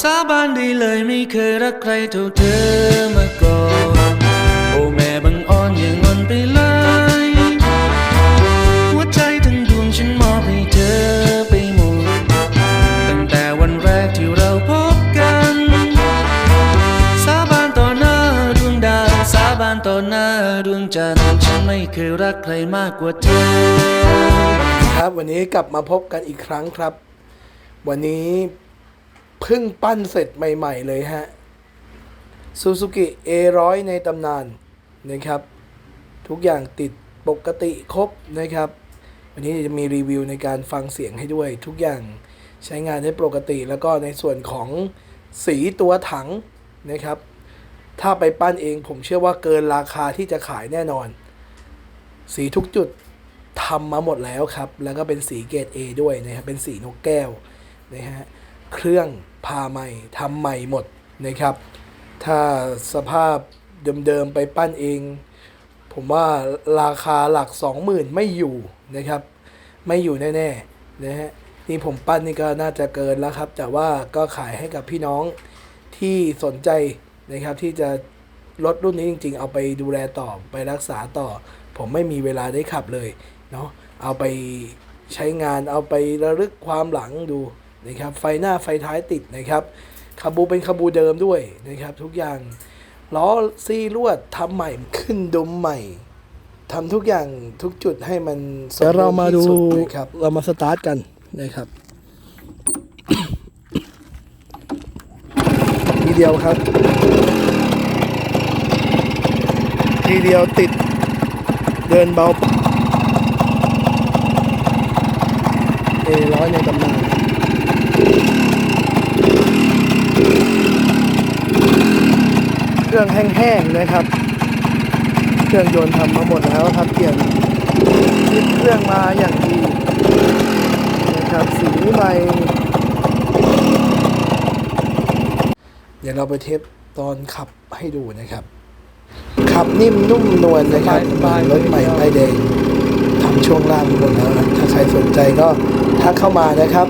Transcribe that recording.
สาบานได้เลยไม่เคยรักใครเท่าเธอมาก่อน โอ้แม่บังอ่อนอย่างงอนไปเลย หัวใจทั้งดวงฉันมอบให้เธอไปหมด ตั้งแต่วันแรกที่เราพบกัน สาบานต่อหน้าดวงดาวสาบานต่อหน้าดวงจันทร์ฉันไม่เคยรักใครมากกว่าเธอ ครับวันนี้กลับมาพบกันอีกครั้งครับ วันนี้ เพิ่งปั้นเสร็จใหม่ ๆ เลยฮะซูซูกิ A100 ในตำนานนะครับ ทุกอย่างติดปกติครบนะครับ วันนี้จะมีรีวิวในการฟังเสียงให้ด้วย ทุกอย่างใช้งานได้ปกติ แล้วก็ในส่วนของสีตัวถังนะครับ ถ้าไปปั้นเองผมเชื่อว่าเกินราคาที่จะขายแน่นอน สีทุกจุดทำมาหมดแล้วครับ แล้วก็เป็นสีเกรด A ด้วยนะครับ เป็นสีนกแก้วนะฮะ เครื่องพาใหม่ทำใหม่หมดนะครับ ถ้าสภาพเดิมๆไปปั้นเอง ผมว่าราคาหลัก 20,000 ไม่อยู่นะครับ ไม่อยู่แน่ๆนะฮะนี่ผมปั้นนี่ก็น่าจะเกินแล้วครับ แต่ว่าก็ขายให้กับพี่น้องที่สนใจนะครับที่จะรถรุ่นนี้จริง ๆ เอาไปดูแลต่อไปรักษาต่อ ผมไม่มีเวลาได้ขับเลยเนาะเอาไปใช้งานเอาไประลึกความหลังดู นะครับไฟหน้าไฟท้ายติดนะครับคาบูเป็นคาบูเดิมด้วยนะครับทุกอย่างล้อซี่ลวดทำใหม่ขึ้นดุมใหม่ทำทุกอย่างทุกจุดให้มันสมเดี๋ยวเรามาดูที่สุนะครับเรามาสตาร์ทกันนะครับทีเดียวครับ ทีเดียวติดเดินเบาเอร้อยในตำนาน เครื่องแห้งๆนะครับ เครื่องยนต์ทำมาหมดแล้วครับเปลี่ยนยึดเครื่องมาอย่างดีนะครับสีใหม่เดี๋ยวเราไปเทสตอนขับให้ดูนะครับ ขับนิ่มนุ่มนวลนะครับสบายๆรถใหม่ป้ายแดงทำช่วงล่างหมดแล้วนะถ้าใครสนใจก็ทักเข้ามานะครับ